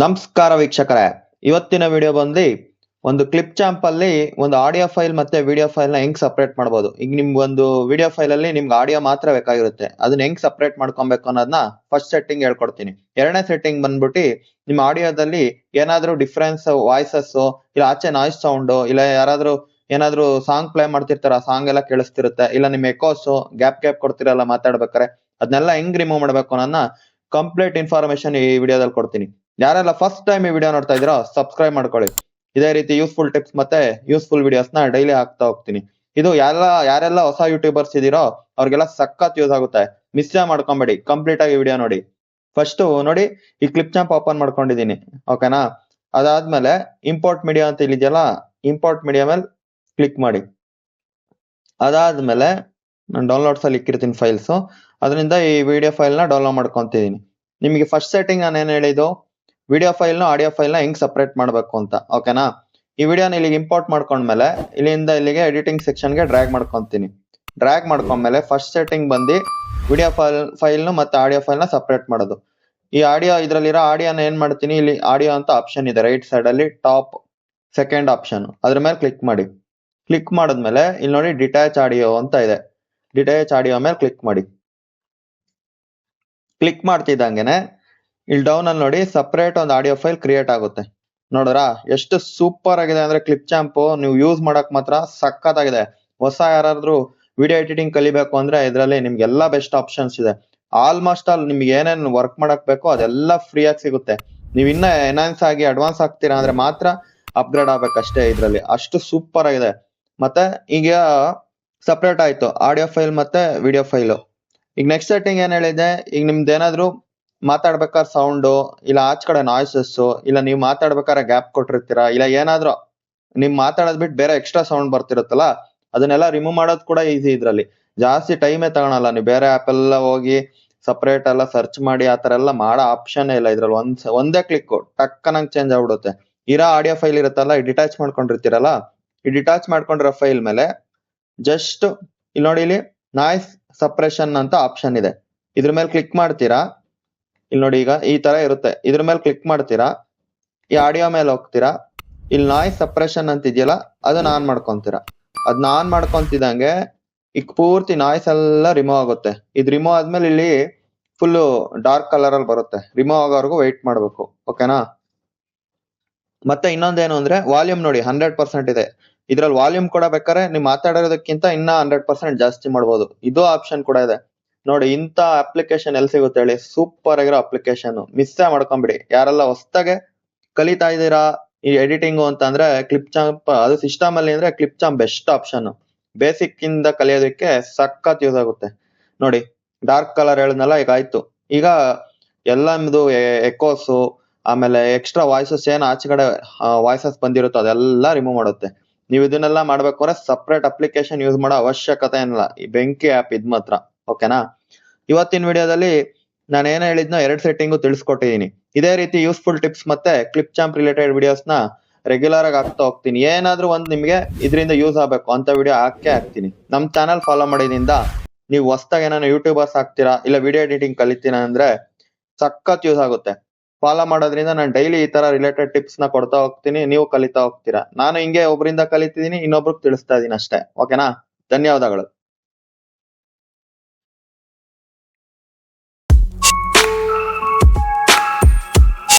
ನಮಸ್ಕಾರ ವೀಕ್ಷಕರೇ. ಇವತ್ತಿನ ವಿಡಿಯೋ ಬಂದು ಒಂದು ಕ್ಲಿಪ್ ಚಾಂಪ್ ಅಲ್ಲಿ ಒಂದು ಆಡಿಯೋ ಫೈಲ್ ಮತ್ತೆ ವಿಡಿಯೋ ಫೈಲ್ನ ಹೆಂಗ್ ಸಪರೇಟ್ ಮಾಡಬಹುದು ಈಗ ನಿಮ್ಗೆ ಒಂದು ವಿಡಿಯೋ ಫೈಲ್ ಅಲ್ಲಿ ನಿಮ್ಗೆ ಆಡಿಯೋ ಮಾತ್ರ ಬೇಕಾಗಿರುತ್ತೆ. ಅದನ್ನ ಹೆಂಗ್ ಸಪ್ರೇಟ್ ಮಾಡ್ಕೊಬೇಕು ಅನ್ನೋದನ್ನ ಫಸ್ಟ್ ಸೆಟ್ಟಿಂಗ್ ಹೇಳ್ಕೊಡ್ತೀನಿ. ಎರಡನೇ ಸೆಟ್ಟಿಂಗ್ ಬಂದ್ಬಿಟ್ಟು ನಿಮ್ಮ ಆಡಿಯೋದಲ್ಲಿ ಏನಾದ್ರೂ ಡಿಫ್ರೆನ್ಸ್ ವಾಯ್ಸಸ್ ಇಲ್ಲ ಆಚೆ ನಾಯ್ಸ್ ಸೌಂಡ್ ಇಲ್ಲ ಯಾರಾದ್ರೂ ಏನಾದ್ರೂ ಸಾಂಗ್ ಪ್ಲೇ ಮಾಡ್ತಿರ್ತಾರ ಸಾಂಗ್ ಎಲ್ಲ ಕೇಳಿಸ್ತಿರುತ್ತೆ. ಇಲ್ಲ ನಿಮ್ ಎಕೋಸ್ ಗ್ಯಾಪ್ ಗ್ಯಾಪ್ ಕೊಡ್ತಿರಲ್ಲ ಮಾತಾಡ್ಬೇಕಾರೆ ಅದನ್ನೆಲ್ಲ ಹೆಂಗ್ ರಿಮೂವ್ ಮಾಡ್ಬೇಕು ಅನ್ನೋದನ್ನ ಕಂಪ್ಲೀಟ್ ಇನ್ಫಾರ್ಮೇಶನ್ ಈ ವಿಡಿಯೋದಲ್ಲಿ ಕೊಡ್ತೀನಿ. ಯಾರೆಲ್ಲ ಫಸ್ಟ್ ಟೈಮ್ ಈ ವಿಡಿಯೋ ನೋಡ್ತಾ ಇದ್ದೀರೋ ಸಬ್ಸ್ಕ್ರೈಬ್ ಮಾಡ್ಕೊಳ್ಳಿ. ಇದೇ ರೀತಿ ಯೂಸ್ಫುಲ್ ಟಿಪ್ಸ್ ಮತ್ತೆ ಯೂಸ್ಫುಲ್ ವಿಡಿಯೋಸ್ನ ಡೈಲಿ ಹಾಕ್ತಾ ಹೋಗ್ತೀನಿ. ಇದು ಎಲ್ಲ ಯಾರೆಲ್ಲ ಹೊಸ ಯೂಟ್ಯೂಬರ್ಸ್ ಇದೀರೋ ಅವ್ರಿಗೆಲ್ಲ ಸಖತ್ ಯೂಸ್ ಆಗುತ್ತೆ. ಮಿಸ್ ಮಾಡ್ಕೊಂಬೇಡಿ. ಕಂಪ್ಲೀಟ್ ಆಗಿ ವಿಡಿಯೋ ನೋಡಿ. ಫಸ್ಟ್ ನೋಡಿ, ಈ ಕ್ಲಿಪ್ ಚಾಂಪ್ ಓಪನ್ ಮಾಡ್ಕೊಂಡಿದೀನಿ ಓಕೆನಾ ಅದಾದ್ಮೇಲೆ ಇಂಪೋರ್ಟ್ ಮೀಡಿಯಾ ಅಂತ ಇಲ್ಲಿದೆಯಲ್ಲ ಇಂಪೋರ್ಟ್ ಮೀಡಿಯಾ ಮೇಲೆ ಕ್ಲಿಕ್ ಮಾಡಿ. ಅದಾದ್ಮೇಲೆ ನಾನು ಡೌನ್ಲೋಡ್ಸ್ ಅಲ್ಲಿ ಇಕ್ಕಿರ್ತೀನಿ ಫೈಲ್ಸ್ ಅದರಿಂದ ಈ ವಿಡಿಯೋ ಫೈಲ್ನ ಡೌನ್ಲೋಡ್ ಮಾಡ್ಕೊಂತಿದೀನಿ ನಿಮಗೆ ಫಸ್ಟ್ ಸೆಟ್ಟಿಂಗ್ ನಾನು ಏನ್ ಹೇಳಿದ್ದು? ವಿಡಿಯೋ ಫೈಲ್ನ ಆಡಿಯೋ ಫೈಲ್ನ ಹೆಂಗ್ ಸಪರೇಟ್ ಮಾಡಬೇಕು ಅಂತ ಓಕೆನಾ ಈ ವಿಡಿಯೋನ ಇಲ್ಲಿಗೆ ಇಂಪೋರ್ಟ್ ಮಾಡ್ಕೊಂಡ್ಮೇಲೆ, ಇಲ್ಲಿಂದ ಇಲ್ಲಿಗೆ ಎಡಿಟಿಂಗ್ ಸೆಕ್ಷನ್ಗೆ ಡ್ರ್ಯಾಗ್ ಮಾಡ್ಕೊತೀನಿ. ಡ್ರ್ಯಾಗ್ ಮಾಡ್ಕೊಂಡ್ಮೇಲೆ ಫಸ್ಟ್ ಸೆಟ್ಟಿಂಗ್ ಬಂದು ವಿಡಿಯೋ ಫೈಲ್ ಫೈಲ್ ಮತ್ತೆ ಆಡಿಯೋ ಫೈಲ್ನ ಸಪ್ರೇಟ್ ಮಾಡೋದು. ಈ ಆಡಿಯೋ ಇದರಲ್ಲಿರೋ ಆಡಿಯೋನ ಏನು ಮಾಡ್ತೀನಿ, ಇಲ್ಲಿ ಆಡಿಯೋ ಅಂತ ಆಪ್ಷನ್ ಇದೆ ರೈಟ್ ಸೈಡ್ ಅಲ್ಲಿ ಟಾಪ್ ಸೆಕೆಂಡ್ ಆಪ್ಷನ್ ಅದ್ರ ಮೇಲೆ ಕ್ಲಿಕ್ ಮಾಡಿ. ಕ್ಲಿಕ್ ಮಾಡಿದ್ಮೇಲೆ, ಇಲ್ಲಿ ನೋಡಿ ಡಿಟ್ಯಾಚ್ ಆಡಿಯೋ ಅಂತ ಇದೆ. ಡಿಟ್ಯಾಚ್ ಆಡಿಯೋ ಮೇಲೆ ಕ್ಲಿಕ್ ಮಾಡಿ. ಕ್ಲಿಕ್ ಮಾಡ್ತಿದ್ದಂಗೆನೆ ಇಲ್ಲಿ ಡೌನ್ ಅಲ್ಲಿ ನೋಡಿ ಸಪರೇಟ್ ಒಂದು ಆಡಿಯೋ ಫೈಲ್ ಕ್ರಿಯೇಟ್ ಆಗುತ್ತೆ. ನೋಡ್ರ ಎಷ್ಟು ಸೂಪರ್ ಆಗಿದೆ ಅಂದ್ರೆ ಕ್ಲಿಪ್ ಚಾಂಪ್ ನೀವು ಯೂಸ್ ಮಾಡಕ್ ಮಾತ್ರ ಸಖತ್ತಾಗಿದೆ ಹೊಸ ಯಾರಾದ್ರೂ ವಿಡಿಯೋ ಎಡಿಟಿಂಗ್ ಕಲಿಬೇಕು ಅಂದ್ರೆ ಇದರಲ್ಲಿ ನಿಮ್ಗೆ ಎಲ್ಲಾ ಬೆಸ್ಟ್ ಆಪ್ಷನ್ಸ್ ಇದೆ. ಆಲ್ಮೋಸ್ಟ್ ಆಲ್ ನಿಮ್ಗೆ ಏನೇನ್ ವರ್ಕ್ ಮಾಡಕ್ ಬೇಕೋ ಅದೆಲ್ಲ ಫ್ರೀ ಆಗಿ ಸಿಗುತ್ತೆ. ನೀವು ಇನ್ನ ಎನ್ಹಾನ್ಸ್ ಆಗಿ ಅಡ್ವಾನ್ಸ್ ಆಗ್ತೀರಾ ಅಂದ್ರೆ ಮಾತ್ರ ಅಪ್ಗ್ರೇಡ್ ಆಗ್ಬೇಕಷ್ಟೇ ಇದ್ರಲ್ಲಿ. ಅಷ್ಟು ಸೂಪರ್ ಆಗಿದೆ. ಮತ್ತೆ ಈಗ ಸಪ್ರೇಟ್ ಆಯ್ತು. ಆಡಿಯೋ ಫೈಲ್ ಮತ್ತೆ ವಿಡಿಯೋ ಫೈಲ್ ಈಗ ನೆಕ್ಸ್ಟ್ ಸೆಟ್ಟಿಂಗ್ ಏನ್ ಹೇಳಿದೆ ಈಗ ನಿಮ್ದು ಏನಾದ್ರು ಮಾತಾಡ್ಬೇಕಾದ್ರೆ ಸೌಂಡು ಇಲ್ಲ ಆಚ್ ಕಡೆ ನಾಯ್ಸಸ್ ಇಲ್ಲ ನೀವು ಮಾತಾಡ್ಬೇಕಾದ್ರೆ ಗ್ಯಾಪ್ ಕೊಟ್ಟಿರ್ತೀರಾ, ಇಲ್ಲ ಏನಾದರೂ ನಿಮ್ ಮಾತಾಡೋದ್ ಬಿಟ್ಟು ಬೇರೆ ಎಕ್ಸ್ಟ್ರಾ ಸೌಂಡ್ ಬರ್ತಿರುತ್ತಲ್ಲ, ಅದನ್ನೆಲ್ಲ ರಿಮೂವ್ ಮಾಡೋದು ಕೂಡ ಈಸಿ ಇದರಲ್ಲಿ. ಜಾಸ್ತಿ ಟೈಮೇ ತಗೊಳಲ್ಲ, ನೀವು ಬೇರೆ ಆಪ್ ಎಲ್ಲ ಹೋಗಿ ಸಪ್ರೇಟ್ ಎಲ್ಲ ಸರ್ಚ್ ಮಾಡಿ ಆ ಥರ ಎಲ್ಲ ಮಾಡೋ ಆಪ್ಷನ್ ಇಲ್ಲ ಇದ್ರಲ್ಲಿ. ಒಂದ್ ಒಂದೇ ಕ್ಲಿಕ್ ಟಕ್ಕನಂಗೆ ಚೇಂಜ್ ಆಗ್ಬಿಡುತ್ತೆ. ಇರೋ ಆಡಿಯೋ ಫೈಲ್ ಇರುತ್ತಲ್ಲ ಡಿಟ್ಯಾಚ್ ಮಾಡ್ಕೊಂಡಿರ್ತೀರಲ್ಲ, ಈ ಡಿಟ್ಯಾಚ್ ಮಾಡ್ಕೊಂಡಿರೋ ಫೈಲ್ ಮೇಲೆ ಜಸ್ಟ್ ಇಲ್ಲಿ ನೋಡಿ ಇಲ್ಲಿ ನಾಯ್ಸ್ ಸಪ್ರೇಷನ್ ಅಂತ ಆಪ್ಷನ್ ಇದೆ. ಇದ್ರ ಮೇಲೆ ಕ್ಲಿಕ್ ಮಾಡ್ತೀರಾ ಇಲ್ಲಿ ನೋಡಿ ಈಗ ಈ ತರ ಇರುತ್ತೆ. ಇದ್ರ ಮೇಲೆ ಕ್ಲಿಕ್ ಮಾಡ್ತೀರಾ? ಈ ಆಡಿಯೋ ಮೇಲೆ ಹೋಗ್ತೀರಾ? ಇಲ್ಲಿ ನಾಯ್ಸ್ ಸಪ್ರೇಷನ್ ಅಂತ ಇದೆಯಲ್ಲ ಅದನ್ನ ಆನ್ ಮಾಡ್ಕೊಂತೀರಾ? ಅದನ್ನ ಆನ್ ಮಾಡ್ಕೊಂತಿದಂಗೆ ಈಗ ಪೂರ್ತಿ ನಾಯ್ಸ್ ಎಲ್ಲ ರಿಮೂವ್ ಆಗುತ್ತೆ. ಇದು ರಿಮೂವ್ ಆದ್ಮೇಲೆ ಇಲ್ಲಿ ಫುಲ್ ಡಾರ್ಕ್ ಕಲರ್ ಅಲ್ಲಿ ಬರುತ್ತೆ. ರಿಮೂವ್ ಆಗೋವರೆಗೂ ವೆಯ್ಟ್ ಮಾಡ್ಬೇಕು. ಓಕೆನಾ ಮತ್ತೆ ಇನ್ನೊಂದೇನು ಅಂದ್ರೆ ವಾಲ್ಯೂಮ್ ನೋಡಿ ಹಂಡ್ರೆಡ್ ಪರ್ಸೆಂಟ್ ಇದೆ. ಇದ್ರಲ್ಲಿ ವಾಲ್ಯೂಮ್ ಕೂಡ ಬೇಕಾದ್ರೆ ನೀವು ಮಾತಾಡಿರೋದಕ್ಕಿಂತ ಇನ್ನ ಹಂಡ್ರೆಡ್ ಪರ್ಸೆಂಟ್ ಜಾಸ್ತಿ ಮಾಡ್ಬೋದು. ಇದು ಆಪ್ಷನ್ ಕೂಡ ಇದೆ. ನೋಡಿ ಇಂತ ಅಪ್ಲಿಕೇಶನ್ ಎಲ್ಲಿ ಸಿಗುತ್ತೆ ಹೇಳಿ? ಸೂಪರ್ ಆಗಿರೋ ಅಪ್ಲಿಕೇಶನ್ ಮಿಸ್ ಮಾಡ್ಕೊಂಬಿಡಿ. ಯಾರೆಲ್ಲ ಹೊಸ್ತಾಗೆ ಕಲಿತಾ ಇದ್ದೀರಾ, ಈ ಎಡಿಟಿಂಗ್ ಅಂತ ಅಂದ್ರೆ ಕ್ಲಿಪ್ ಚಾಂಪ್ ಅದು ಸಿಸ್ಟಮ್ ಅಲ್ಲಿ ಅಂದ್ರೆ Clipchamp best option basic ಇಂದ ಕಲಿಯೋದಕ್ಕೆ ಸಖತ್ ಯೂಸ್ ಆಗುತ್ತೆ. ನೋಡಿ ಡಾರ್ಕ್ ಕಲರ್ ಹೇಳಿದ್ನಲ್ಲ, ಈಗ ಆಯ್ತು. ಈಗ ಎಲ್ಲ ನಿಮ್ದು ಎಕೋಸ್ ಆಮೇಲೆ ಎಕ್ಸ್ಟ್ರಾ ವಾಯ್ಸಸ್ ಏನು ಆಚೆ ಕಡೆ ವಾಯ್ಸಸ್ ಬಂದಿರುತ್ತೋ ಅದೆಲ್ಲ ರಿಮೂವ್ ಮಾಡುತ್ತೆ. ನೀವು ಇದನ್ನೆಲ್ಲ ಮಾಡ್ಬೇಕು ಅಂದ್ರೆ ಸಪ್ರೇಟ್ ಅಪ್ಲಿಕೇಶನ್ ಯೂಸ್ ಮಾಡೋ ಅವಶ್ಯಕತೆ ಏನಿಲ್ಲ. ಈ ಬೆಂಕಿ ಆಪ್ ಇದ್ ಮಾತ್ರ ಓಕೆನಾ? ಇವತ್ತಿನ ವಿಡಿಯೋದಲ್ಲಿ ನಾನು ಏನ್ ಹೇಳಿದ್ನೋ ಎರಡ್ ಸೆಟ್ಟಿಂಗು ತಿಳಿಸ್ಕೊಟ್ಟಿದ್ದೀನಿ ಇದೇ ರೀತಿ ಯೂಸ್ಫುಲ್ ಟಿಪ್ಸ್ ಮತ್ತೆ ಕ್ಲಿಪ್ ಚಾಂಪ್ ರಿಲೇಟೆಡ್ ವಿಡಿಯೋಸ್ನ ರೆಗ್ಯುಲರ್ ಆಗಿ ಹಾಕ್ತಾ ಹೋಗ್ತೀನಿ. ಏನಾದ್ರೂ ಒಂದ್ ನಿಮ್ಗೆ ಇದರಿಂದ ಯೂಸ್ ಆಗ್ಬೇಕು ಅಂತ ವಿಡಿಯೋ ಹಾಕೇ ಹಾಕ್ತೀನಿ. ನಮ್ ಚಾನಲ್ ಫಾಲೋ ಮಾಡಿದ್ರಿಂದ ನೀವು ಹೊಸ್ದಾಗ ಏನಾನ ಯೂಟ್ಯೂಬರ್ಸ್ ಆಗ್ತೀರಾ, ಇಲ್ಲ ವಿಡಿಯೋ ಎಡಿಟಿಂಗ್ ಕಲಿತೀನ ಅಂದ್ರೆ ಸಖತ್ ಯೂಸ್ ಆಗುತ್ತೆ. ಫಾಲೋ ಮಾಡೋದ್ರಿಂದ ನಾನು ಡೈಲಿ ಈ ತರ ರಿಲೇಟೆಡ್ ಟಿಪ್ಸ್ನ ಕೊಡ್ತಾ ಹೋಗ್ತೀನಿ, ನೀವು ಕಲಿತಾ ಹೋಗ್ತೀರಾ. ನಾನು ಹಿಂಗೆ ಒಬ್ಬರಿಂದ ಕಲಿತಿದ್ದೀನಿ ಇನ್ನೊಬ್ರಿಗೆ ತಿಳಿಸ್ತಾ ಇದೀನಿ ಅಷ್ಟೇ. ಓಕೆನಾ? ಧನ್ಯವಾದಗಳು.